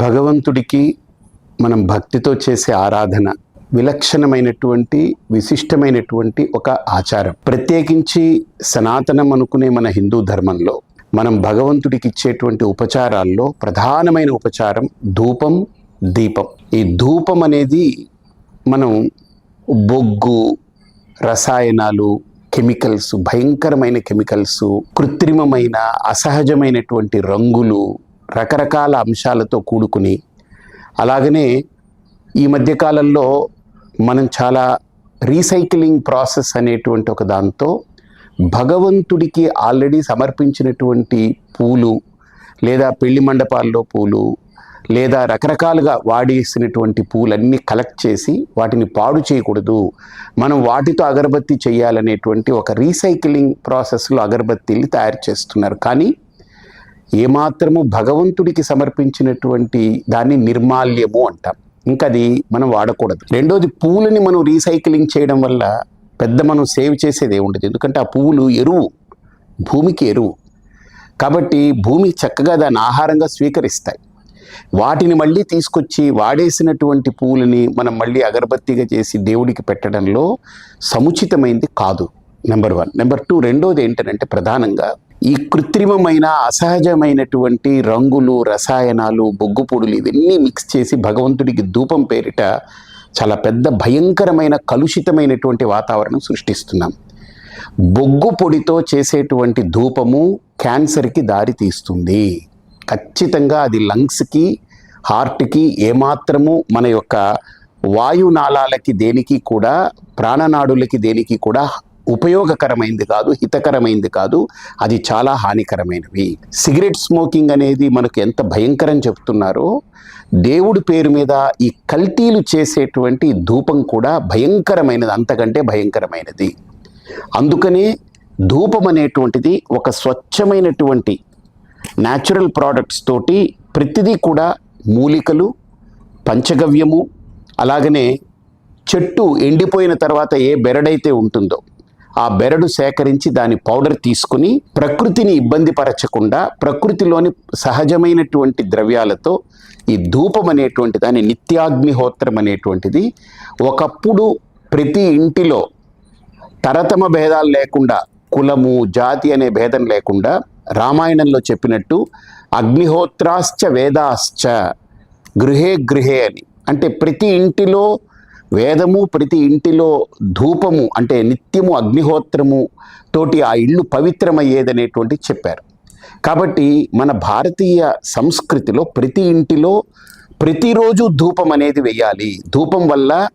భగవంతుడికి మనం భక్తితో చేసే ఆరాధన విలక్షణమైనటువంటి విశిష్టమైనటువంటి ఒక ఆచారం. ప్రత్యేకించి సనాతనం అనుకునే మన హిందూ ధర్మంలో మనం భగవంతుడికి ఇచ్చేటువంటి ఉపచారాల్లో ప్రధానమైన ఉపచారం ధూపం దీపం. ఈ ధూపం అనేది మనం బొగ్గు రసాయనాలు కెమికల్స్ భయంకరమైన కెమికల్స్ కృత్రిమమైన అసహజమైనటువంటి రంగులు రకరకాల అంశాలతో కూడుకుని అలాగనే ఈ మధ్యకాలంలో మనం చాలా రీసైక్లింగ్ ప్రాసెస్ అనేటువంటి ఒక దాంతో భగవంతుడికి ఆల్రెడీ సమర్పించినటువంటి పూలు లేదా పెళ్ళి మండపాల్లో పూలు లేదా రకరకాలుగా వాడేసినటువంటి పూలన్నీ కలెక్ట్ చేసి వాటిని పాడు చేయకూడదు. మనం వాటితో అగరబత్తి చేయాలనేటువంటి ఒక రీసైక్లింగ్ ప్రాసెస్లో అగరబత్తీలు తయారు చేస్తున్నారు. కానీ ఏమాత్రము భగవంతుడికి సమర్పించినటువంటి దాన్ని నిర్మాల్యము అంటాం. ఇంకా అది మనం వాడకూడదు. రెండోది పూలని మనం రీసైక్లింగ్ చేయడం వల్ల పెద్ద మనం సేవ్ చేసేది ఉండదు ఎందుకంటే ఆ పువ్వులు ఎరువు భూమికి ఎరువు. కాబట్టి భూమి చక్కగా దాన్ని ఆహారంగా స్వీకరిస్తాయి. వాటిని మళ్ళీ తీసుకొచ్చి వాడేసినటువంటి పువ్వులని మనం మళ్ళీ అగరబత్తిగా చేసి దేవుడికి పెట్టడంలో సముచితమైంది కాదు నెంబర్ వన్. నెంబర్ టూ రెండోది ఏంటంటే ప్రధానంగా ఈ కృత్రిమమైన అసహజమైనటువంటి రంగులు రసాయనాలు బొగ్గు పొడులు ఇవన్నీ మిక్స్ చేసి భగవంతుడికి ధూపం పేరిట చాలా పెద్ద భయంకరమైన కలుషితమైనటువంటి వాతావరణం సృష్టిస్తున్నాం. బొగ్గు పొడితో చేసేటువంటి ధూపము క్యాన్సర్కి దారి తీస్తుంది. ఖచ్చితంగా అది లంగ్స్కి హార్ట్కి ఏమాత్రము మన యొక్క వాయునాళాలకి దేనికి కూడా ప్రాణనాడులకి దేనికి కూడా ఉపయోగకరమైంది కాదు హితకరమైంది కాదు అది చాలా హానికరమైనవి. సిగరెట్ స్మోకింగ్ అనేది మనకు ఎంత భయంకరం చెప్తున్నారో దేవుడి పేరు మీద ఈ కల్తీలు చేసేటువంటి ధూపం కూడా భయంకరమైనది అంతకంటే భయంకరమైనది. అందుకనే ధూపం అనేటువంటిది ఒక స్వచ్ఛమైనటువంటి న్యాచురల్ ప్రోడక్ట్స్ తోటి ప్రతిదీ కూడా మూలికలు పంచగవ్యము అలాగనే చెట్టు ఎండిపోయిన తర్వాత ఏ బెరడైతే ఉంటుందో ఆ బెరడు సేకరించి దాని పౌడర్ తీసుకుని ప్రకృతిని ఇబ్బంది పరచకుండా ప్రకృతిలోని సహజమైనటువంటి ద్రవ్యాలతో ఈ ధూపం అనేటువంటి దాని నిత్యాగ్నిహోత్రం అనేటువంటిది ఒకప్పుడు ప్రతి ఇంటిలో తరతమ భేదాలు లేకుండా కులము జాతి అనే భేదం లేకుండా రామాయణంలో చెప్పినట్టు అగ్నిహోత్రాశ్చ వేదాశ్చ గృహే గృహే అని. అంటే ప్రతి ఇంటిలో వేదము ప్రతి ఇంటిలో ధూపము అంటే నిత్యము అగ్నిహోత్రము తోటి ఆ ఇల్లు పవిత్రమయ్యేదనేటువంటి చెప్పారు. కాబట్టి మన భారతీయ సంస్కృతిలో ప్రతి ఇంటిలో ప్రతిరోజు ధూపం అనేది వేయాలి. ధూపం వల్ల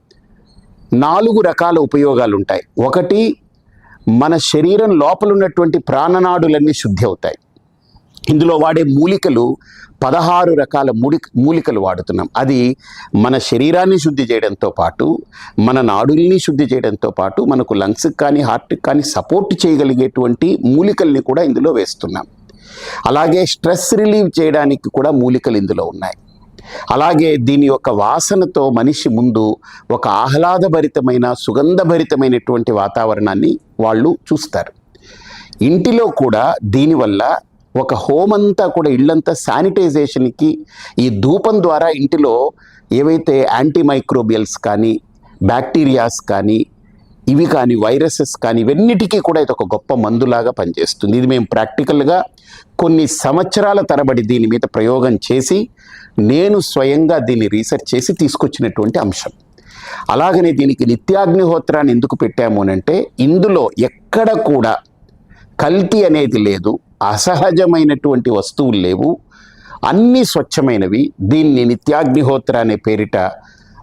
నాలుగు రకాల ఉపయోగాలు ఉంటాయి ఒకటి మన శరీరం లోపల ఉన్నటువంటి ప్రాణనాడులన్నీ శుద్ధి అవుతాయి. ఇందులో వాడే మూలికలు పదహారు రకాల మూలి మూలికలు వాడుతున్నాం. అది మన శరీరాన్ని శుద్ధి చేయడంతో పాటు మన నాడుల్ని శుద్ధి చేయడంతో పాటు మనకు లంగ్స్కి కానీ హార్ట్కి కానీ సపోర్ట్ చేయగలిగేటువంటి మూలికల్ని కూడా ఇందులో వేస్తున్నాం. అలాగే స్ట్రెస్ రిలీవ్ చేయడానికి కూడా మూలికలు ఇందులో ఉన్నాయి. అలాగే దీని యొక్క వాసనతో మనిషి ముందు ఒక ఆహ్లాదభరితమైన సుగంధభరితమైనటువంటి వాతావరణాన్ని వాళ్ళు చూస్తారు. ఇంటిలో కూడా దీనివల్ల ఒక హోమ్ అంతా కూడా ఇళ్ళంతా శానిటైజేషన్కి ఈ ధూపం ద్వారా ఇంటిలో ఏవైతే యాంటీమైక్రోబియల్స్ కానీ బ్యాక్టీరియాస్ కానీ ఇవి కానీ వైరసెస్ కానీ ఇవన్నిటికీ కూడా ఇది ఒక గొప్ప మందులాగా పనిచేస్తుంది. ఇది మేము ప్రాక్టికల్గా కొన్ని సంవత్సరాల తరబడి దీని మీద ప్రయోగం చేసి నేను స్వయంగా దీన్ని రీసెర్చ్ చేసి తీసుకొచ్చినటువంటి అంశం. అలాగనే దీనికి నిత్యాగ్నిహోత్రాన్ని ఎందుకు పెట్టాము అంటే ఇందులో ఎక్కడ కూడా కల్తీ అనేది లేదు అసహజమైనటువంటి వస్తువులు లేవు అన్నీ స్వచ్ఛమైనవి. దీన్ని నిత్యాగ్నిహోత్ర అనే పేరిట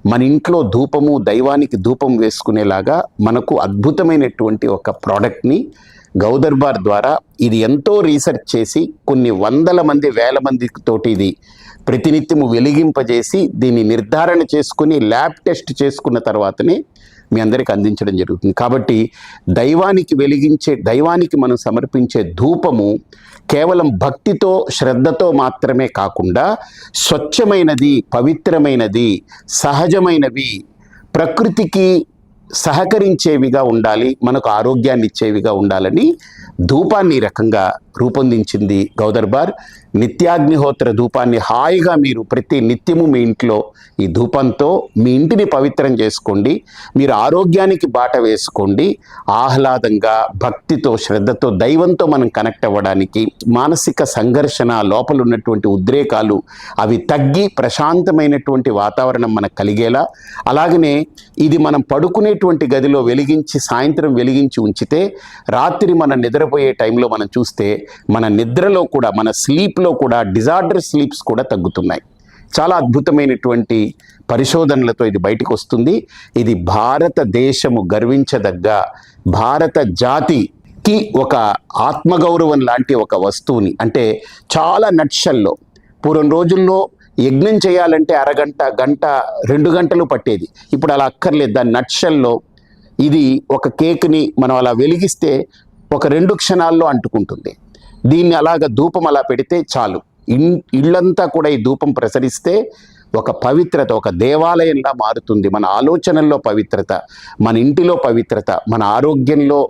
మన ఇంట్లో ధూపము దైవానికి ధూపం వేసుకునేలాగా మనకు అద్భుతమైనటువంటి ఒక ప్రోడక్ట్ని గౌదర్బార్ ద్వారా ఇది ఎంతో రీసెర్చ్ చేసి కొన్ని వందల మంది వేల మంది తోటి ఇది ప్రతినిత్యము వెలిగింపజేసి దీన్ని నిర్ధారణ చేసుకుని ల్యాబ్ టెస్ట్ చేసుకున్న తర్వాతనే మీ అందరికి అందించడం జరుగుతుంది. కాబట్టి దైవానికి వెలిగించే దైవానికి మనం సమర్పించే ధూపము కేవలం భక్తితో శ్రద్ధతో మాత్రమే కాకుండా స్వచ్ఛమైనది పవిత్రమైనది సహజమైనవి ప్రకృతికి సహకరించేవిగా ఉండాలి మనకు ఆరోగ్యాన్ని ఇచ్చేవిగా ఉండాలని ధూపాన్ని రకంగా రూపొందించింది గౌదర్బార్. నిత్యాగ్నిహోత్ర ధూపాన్ని హాయిగా మీరు ప్రతి నిత్యము మీ ఇంట్లో ఈ ధూపంతో మీ ఇంటిని పవిత్రం చేసుకోండి. మీరు ఆరోగ్యానికి బాట వేసుకోండి. ఆహ్లాదంగా భక్తితో శ్రద్ధతో దైవంతో మనం కనెక్ట్ అవ్వడానికి మానసిక సంఘర్షణ లోపల ఉన్నటువంటి ఉద్రేకాలు అవి తగ్గి ప్రశాంతమైనటువంటి వాతావరణం మనకు కలిగేలా. అలాగనే ఇది మనం పడుకునేటువంటి గదిలో వెలిగించి సాయంత్రం వెలిగించి ఉంచితే రాత్రి మనం నిద్రపోయే టైంలో మనం చూస్తే మన నిద్రలో కూడా మన స్లీప్ స్లీప్లో కూడా డిజార్డర్ స్లీప్స్ కూడా తగ్గుతున్నాయి. చాలా అద్భుతమైనటువంటి పరిశోధనలతో ఇది బయటకు వస్తుంది. ఇది భారతదేశము గర్వించదగ్గ భారత జాతికి ఒక ఆత్మగౌరవం లాంటి ఒక వస్తువుని. అంటే చాలా నట్షల్లో పూర్వం రోజుల్లో యజ్ఞం చేయాలంటే అరగంట గంట రెండు గంటలు పట్టేది. ఇప్పుడు అలా అక్కర్లేదు. దాని నట్షల్లో ఇది ఒక కేక్ని మనం అలా వెలిగిస్తే ఒక రెండు క్షణాల్లో అంటుకుంటుంది. దీన్ని అలాగ ధూపం అలా పెడితే చాలు. ఇన్ ఇళ్ళంతా కూడా ఈ ధూపం ప్రసరిస్తే ఒక పవిత్రత ఒక దేవాలయంలా మారుతుంది. మన ఆలోచనల్లో పవిత్రత మన ఇంటిలో పవిత్రత మన ఆరోగ్యంలో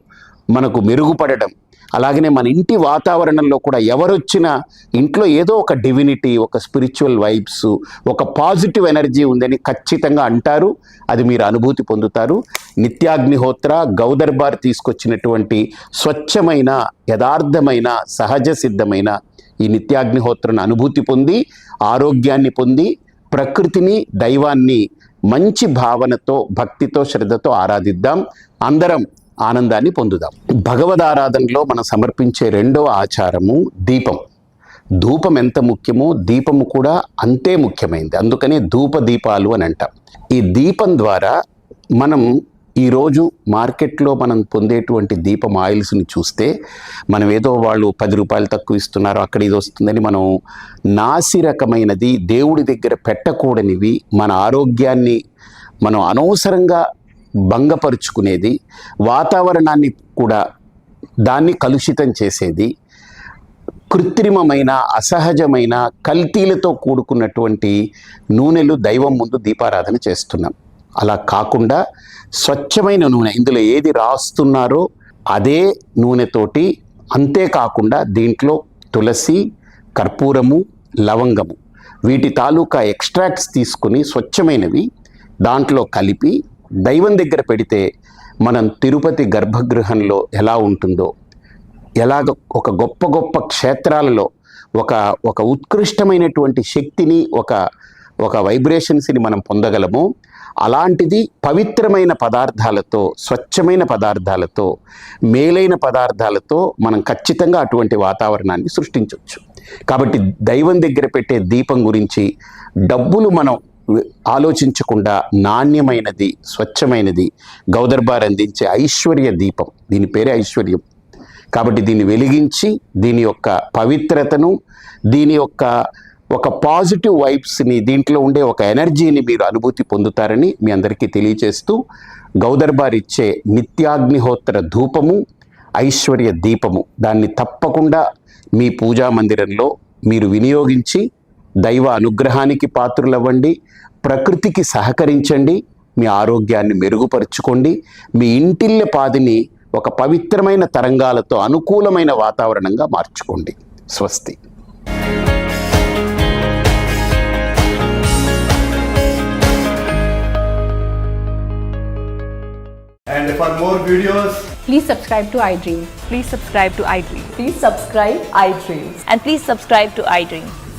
మనకు మెరుగుపడడం అలాగనే మన ఇంటి వాతావరణంలో కూడా ఎవరొచ్చినా ఇంట్లో ఏదో ఒక డివినిటీ ఒక స్పిరిచువల్ వైబ్స్ ఒక పాజిటివ్ ఎనర్జీ ఉందని ఖచ్చితంగా అంటారు. అది మీరు అనుభూతి పొందుతారు. నిత్యాగ్నిహోత్ర గౌదర్బార్ తీసుకొచ్చినటువంటి స్వచ్ఛమైన యథార్థమైన సహజ సిద్ధమైన ఈ నిత్యాగ్నిహోత్రను అనుభూతి పొంది ఆరోగ్యాన్ని పొంది ప్రకృతిని దైవాన్ని మంచి భావనతో భక్తితో శ్రద్ధతో ఆరాధిద్దాం. అందరం ఆనందాన్ని పొందుదాం. భగవదారాధనలో మనం సమర్పించే రెండవ ఆచారము దీపం. ధూపం ఎంత ముఖ్యమో దీపము కూడా అంతే ముఖ్యమైనది అందుకనే ధూప దీపాలు అని అంటాం. ఈ దీపం ద్వారా మనం ఈరోజు మార్కెట్లో మనం పొందేటువంటి దీపం ఆయిల్స్ని చూస్తే మనం ఏదో వాళ్ళు పది రూపాయలు తక్కువ ఇస్తున్నారు అక్కడ ఇది వస్తుందని మనం నాసి రకమైనది దేవుడి దగ్గర పెట్టకూడనివి మన ఆరోగ్యాన్ని మనం అనవసరంగా భంగపరుచుకునేది వాతావరణాన్ని కూడా దాన్ని కలుషితం చేసేది కృత్రిమమైన అసహజమైన కల్తీలతో కూడుకున్నటువంటి నూనెలు దైవం ముందు దీపారాధన చేస్తున్నాం. అలా కాకుండా స్వచ్ఛమైన నూనె ఇందులో ఏది రాస్తున్నారో అదే నూనెతోటి అంతేకాకుండా దీంట్లో తులసి కర్పూరము లవంగము వీటి తాలూకా ఎక్స్ట్రాక్ట్స్ తీసుకుని స్వచ్ఛమైనవి దాంట్లో కలిపి దైవం దగ్గర పెడితే మనం తిరుపతి గర్భగృహంలో ఎలా ఉంటుందో ఎలాగ ఒక గొప్ప గొప్ప క్షేత్రాలలో ఒక ఒక ఉత్కృష్టమైనటువంటి శక్తిని ఒక ఒక వైబ్రేషన్స్ని మనం పొందగలము అలాంటిది పవిత్రమైన పదార్థాలతో స్వచ్ఛమైన పదార్థాలతో మేలైన పదార్థాలతో మనం ఖచ్చితంగా అటువంటి వాతావరణాన్ని సృష్టించవచ్చు. కాబట్టి దైవం దగ్గర పెట్టే దీపం గురించి డబ్బులు మనం ఆలోచించకుండా నాణ్యమైనది స్వచ్ఛమైనది గౌదర్బార్ అందించే ఐశ్వర్య దీపం. దీని పేరే ఐశ్వర్యం. కాబట్టి దీన్ని వెలిగించి దీని యొక్క పవిత్రతను దీని యొక్క ఒక పాజిటివ్ వైబ్స్ని దీంట్లో ఉండే ఒక ఎనర్జీని మీరు అనుభూతి పొందుతారని మీ అందరికీ తెలియజేస్తూ గౌదర్బార్ ఇచ్చే నిత్యాగ్నిహోత్ర ధూపము ఐశ్వర్య దీపము. దాన్ని తప్పకుండా మీ పూజా మందిరంలో మీరు వినియోగించి దైవ అనుగ్రహానికి పాత్రులవ్వండి ప్రకృతికి సహకరించండి మీ ఆరోగ్యాన్ని మెరుగుపరుచుకోండి మీ ఇంటిల్లె పాదిని ఒక పవిత్రమైన తరంగాలతో అనుకూలమైన వాతావరణంగా మార్చుకోండి స్వస్తి And for more videos, Please subscribe to iDream. Please subscribe to iDream. Please subscribe iDreams. And please subscribe to iDream.